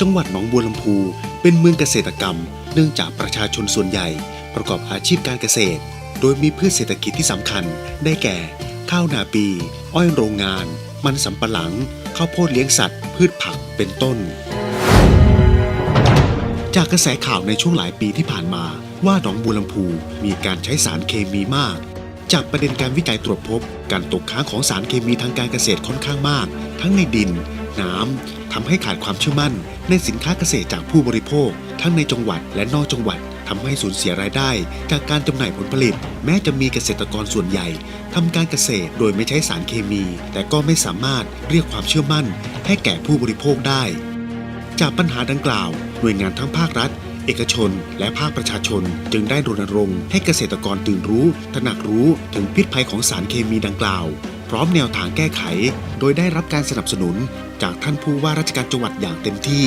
จังหวัดหนองบัวลำพู เป็นเมืองเกษตรกรรม เนื่องจากประชาชนส่วนใหญ่ประกอบอาชีพการเกษตร โดยมีพืชเศรษฐกิจที่สำคัญ ได้แก่ ข้าวนาปี อ้อยโรงงาน มันสำปะหลัง ข้าวโพดเลี้ยงสัตว์ พืชผักเป็นต้น จากกระแสข่าวในช่วงหลายปีที่ผ่านมา ว่าหนองบัวลำพูมีการใช้สารเคมีมาก จากประเด็นการวิจัยตรวจพบ การตกค้างของสารเคมีทางการเกษตรค่อนข้างมาก ทั้งในดิน น้ำทำให้ขาดความเชื่อมั่น ในสินค้าเกษตรจากผู้บริโภค ทั้งในจังหวัดและนอกจังหวัดทำให้สูญเสียรายได้ จากการจำหน่ายผลผลิต แม้จะมีเกษตรกรส่วนใหญ่ทำการเกษตรโดยไม่ใช้สารเคมี แต่ก็ไม่สามารถเรียกความเชื่อมั่น ให้แก่ผู้บริโภคได้ จากปัญหาดังกล่าว หน่วยงานทั้งภาครัฐเอกชนและภาคประชาชนจึงได้รณรงค์ให้เกษตรกรตื่นรู้ ตระหนักรู้ถึงพิษภัยของสารเคมีดังกล่าว ร้อมแนวทางแก้ไข โดยได้รับการสนับสนุนจากท่านผู้ว่าราชการจังหวัดอย่างเต็มที่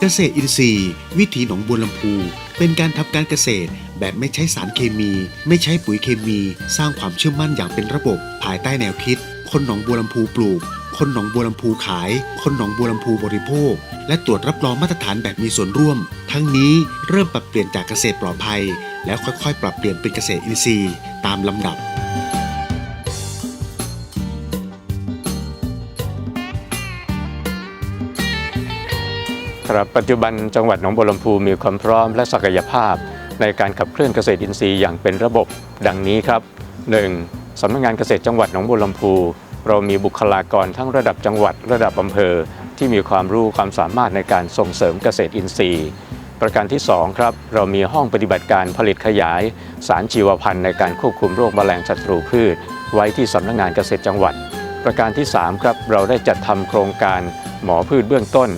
เกษตรอินทรีย์ วิถีหนองบัวลำพู เป็นการทำการเกษตรแบบไม่ใช้สารเคมี ไม่ใช้ปุ๋ยเคมี สร้างความเชื่อมั่นอย่างเป็นระบบ ภายใต้แนวคิด คนหนองบัวลำพูปลูก คนหนองบัวลำพูขาย คนหนองบัวลำพูบริโภค และตรวจรับรองมาตรฐานแบบมีส่วนร่วม ทั้งนี้เริ่มปรับเปลี่ยนจากเกษตรปลอดภัย แล้วค่อยๆ ปรับเปลี่ยนเป็นเกษตรอินทรีย์ ตามลำดับ ครับปัจจุบันจังหวัดหนองบัวลำพูมีความพร้อมและศักยภาพ ในการขับเคลื่อนเกษตรอินทรีย์อย่างเป็นระบบ ดังนี้ครับ 1. สำนักงานเกษตรจังหวัดหนองบัวลำพู เรามีบุคลากรทั้งระดับจังหวัดระดับอำเภอ ที่มีความรู้ความสามารถในการส่งเสริมเกษตรอินทรีย์ ประการที่ 2 ครับ เรามีห้องปฏิบัติการผลิตขยาย สารชีวพันธุ์ในการควบคุมโรคแมลงศัตรูพืช ไว้ที่สำนักงานเกษตรจังหวัด ประการที่ 3 ครับ เราได้จัดทำโครงการหมอพืชเบื้องต้น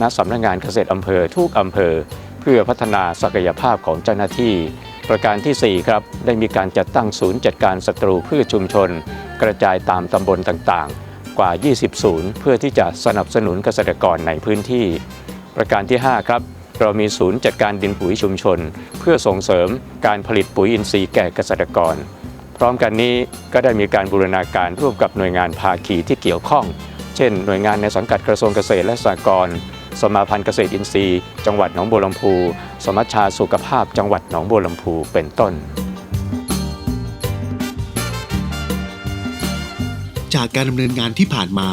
ณสำนักงานเกษตรอำเภอทุกอำเภอ เพื่อพัฒนาศักยภาพของเจ้าหน้าที่ ประการทีสี่4 ครับ ได้มีการจัดตั้งศูนย์จัดการศัตรูพืชชุมชน กระจายตามตำบลต่างๆ กว่า 20 ศูนย์ เพื่อที่จะสนับสนุนเกษตรกรในพื้นที่ ประการที่ 5 ครับ เรามีศูนย์จัดการดินปุ๋ยชุมชน เพื่อส่งเสริมการผลิตปุ๋ยอินทรีย์แก่เกษตรกร พร้อมกันนี้ก็ได้มีการบูรณาการร่วมกับหน่วยงานภาคีที่เกี่ยวข้อง เช่น หน่วยงานในสังกัดกระทรวงเกษตรและสหกรณ์สมาพันธ์เกษตรอินทรีย์ จังหวัดหนองบัวลำพู สมัชชาสุขภาพจังหวัดหนองบัวลำพู เป็นต้น จากการดำเนินงานที่ผ่านมา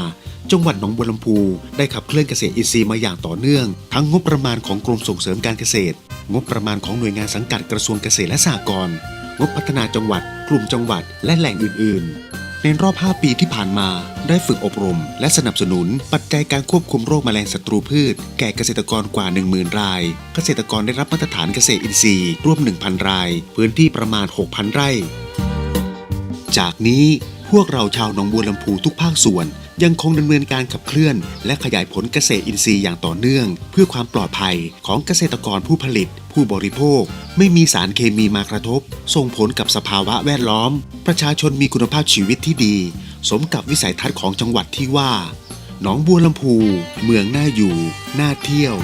จังหวัดหนองบัวลำพูได้ขับเคลื่อนเกษตรอินทรีย์มาอย่างต่อเนื่อง ทั้งงบประมาณของกรมส่งเสริมการเกษตร งบประมาณของหน่วยงานสังกัดกระทรวงเกษตรและสหกรณ์งบพัฒนาจังหวัด กลุ่มจังหวัด และแหล่งอื่น ๆ ในรอบ 5 ปีที่ผ่านมา ได้ฝึกอบรม และสนับสนุน ปัจจัยการควบคุมโรคแมลงศัตรูพืช แก่เกษตรกรกว่า 10,000 ราย เกษตรกรได้รับมาตรฐานเกษตรอินทรีย์ ร่วม 1,000 ราย พื้นที่ประมาณ 6,000 ไร่ จากนี้พวกเราชาวหนองบัวลำพูทุกภาคส่วน ยังคงดำเนินการขับเคลื่อน และขยายผลเกษตรอินทรีย์อย่างต่อเนื่อง เพื่อความปลอดภัยของเกษตรกรผู้ผลิต ผู้บริโภค ไม่มีสารเคมีมากระทบ ส่งผลกับสภาวะแวดล้อม ประชาชนมีคุณภาพชีวิตที่ดี สมกับวิสัยทัศน์ของจังหวัดที่ว่าหนองบัวลำพู เมืองน่าอยู่ น่าเที่ยว